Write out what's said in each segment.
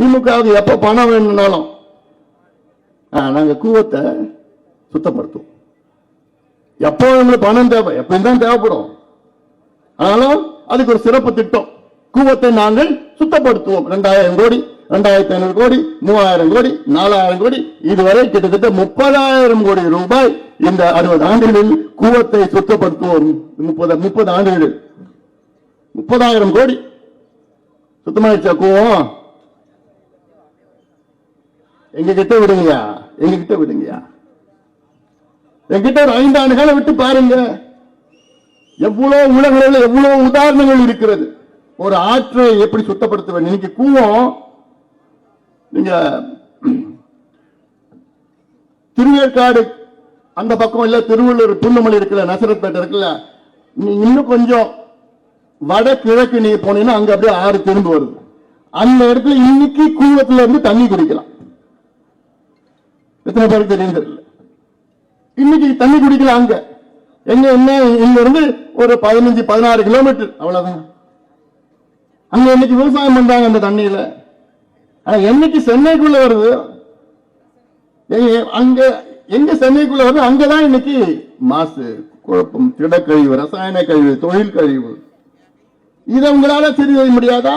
திமுகவுக்கு எப்ப பணம் வேணும்னாலும். ஆ, நாங்க கூவத்தை சுத்தப்படுத்துவோம். எப்போ நம்மளுக்கு பணம் தேவை எப்பயும் தான் தேவைப்படும். ஆனாலும் அதுக்கு ஒரு சிறப்பு திட்டம். கூவத்தை நாங்கள் சுத்தப்படுத்துவோம். ரெண்டாயிரம் கோடி ரெண்டாயிரத்தி ஐநூறு கோடி மூவாயிரம் கோடி நாலாயிரம் கோடி இதுவரை கிட்டத்தட்ட முப்பதாயிரம் கோடி ரூபாய் இந்த அறுபது ஆண்டுகளில் கூவத்தை சுத்தப்படுத்துவோம். முப்பது முப்பது ஆண்டுகளில். முப்பதாயிரம் கோடி. சுத்தமாயிடுச்சா கூவம்? எங்ககிட்ட விடுங்கயா எங்ககிட்ட விடுங்கயா எங்கிட்ட ஒரு ஐந்து ஆண்டுகளை விட்டு பாருங்க. எவ்வளவு உலகளில் எவ்வளவு உதாரணங்கள் இருக்கிறது. ஒரு ஆற்றை எப்படி சுத்தப்படுத்த வேண்டும் இன்னைக்கு கூவம் நீங்க திருவேற்காடு அந்த பக்கம் இல்ல திருவள்ளூர் புன்னமலை இருக்குல்ல நசரத்பேட்டை இருக்குல்ல நீ இன்னும் கொஞ்சம் வட கிழக்கு நீ போனீங்கன்னா அங்க அப்படியே ஆறு திரும்ப வருது. அந்த இடத்துல இன்னைக்கு கூவத்துல இருந்து தண்ணி குடிக்கலாம். எத்தனை பேருக்கு தெரியும் தெரியல இன்னைக்கு தண்ணி குடிக்கல அங்க எங்க என்ன இங்க இருந்து ஒரு பதினஞ்சு பதினாறு கிலோமீட்டர் அவ்வளவுதான். அங்க இன்னைக்கு விவசாயம் பண்றாங்க அந்த தண்ணியில. ஆனா என்னைக்கு சென்னைக்குள்ள வருது? அங்க எங்க சென்னைக்குள்ள வருது? அங்கதான் இன்னைக்கு மாசு குழப்பம் திடக்கழிவு ரசாயன கழிவு தொழில் கழிவு. இதை உங்களால சரி செய்ய முடியாதா?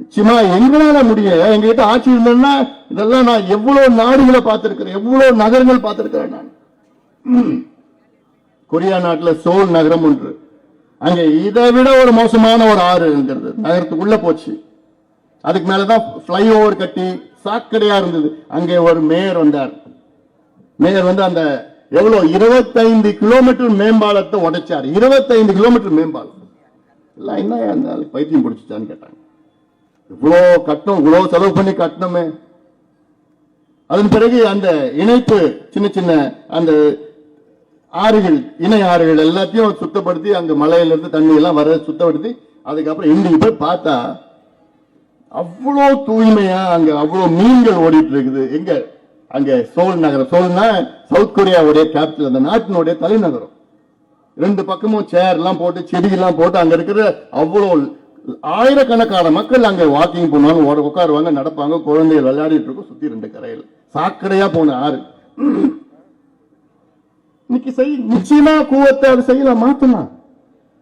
நிச்சயமா எங்களால முடியும் எங்ககிட்ட ஆட்சி இல்லைன்னா இதெல்லாம் நான் எவ்வளவு நாடுகளை பார்த்திருக்கிறேன் எவ்வளவு நகரங்கள் பார்த்திருக்கிறேன் நான். கொரியா நாட்டில் சோல் நகரம் ஒன்று. அங்க இதை விட ஒரு மோசமான ஒரு ஆறுங்கிறது நகரத்துக்குள்ள போச்சு. அதுக்கு மேலதான் ஃபிளைஓவர் கட்டி சாக்கடையா இருந்தது. அங்கே ஒரு மேயர் வந்தார். மேயர் வந்து அந்த எவ்வளவு இருபத்தைந்து கிலோமீட்டர் மேம்பாலத்தை உடைச்சார். இருபத்தைந்து கிலோமீட்டர் மேம்பாலம். எல்லாம் என்ன அந்த பைத்தியம் பிடிச்சிட்டான்னு கேட்டாங்க. இவ்வளோ கட்டணம் இவ்வளோ செலவு பண்ணி கட்டணுமே அதன் பிறகு அந்த இணைப்பு சின்ன சின்ன அந்த ஆறுகள் இணை ஆறுகள் எல்லாத்தையும் சுத்தப்படுத்தி அங்க மலையில இருந்து தண்ணி எல்லாம் வர சுத்தப்படுத்தி அதுக்கப்புறம் இன்றைக்கு போய் பார்த்தா அவ்வளோ தூய்மையா அங்க அவ்வளோ மீன்கள் ஓடிட்டு இருக்குது. எங்க? அங்க சோல் நகரம். சோல்னா சவுத் கொரியாவுடைய கேபிட்டல் அந்த நாட்டினுடைய தலைநகரம். ரெண்டு பக்கமும் சேர் எல்லாம் போட்டு செடி எல்லாம் போட்டு அங்க இருக்கிற அவ்வளோ ஆயிரக்கணக்கான மக்கள் அங்க வாக்கிங் பண்ணுவாங்க ஓட- உட்காருவாங்க நடப்பாங்க குழந்தைகள் விளையாடிட்டு இருக்கும் சுத்தி ரெண்டு கரையில். சாக்கடையா போன ஆறு. இன்னைக்கு செய் நிச்சயமா கூவத்தை அது செய்யலாம் மாத்தலாம்.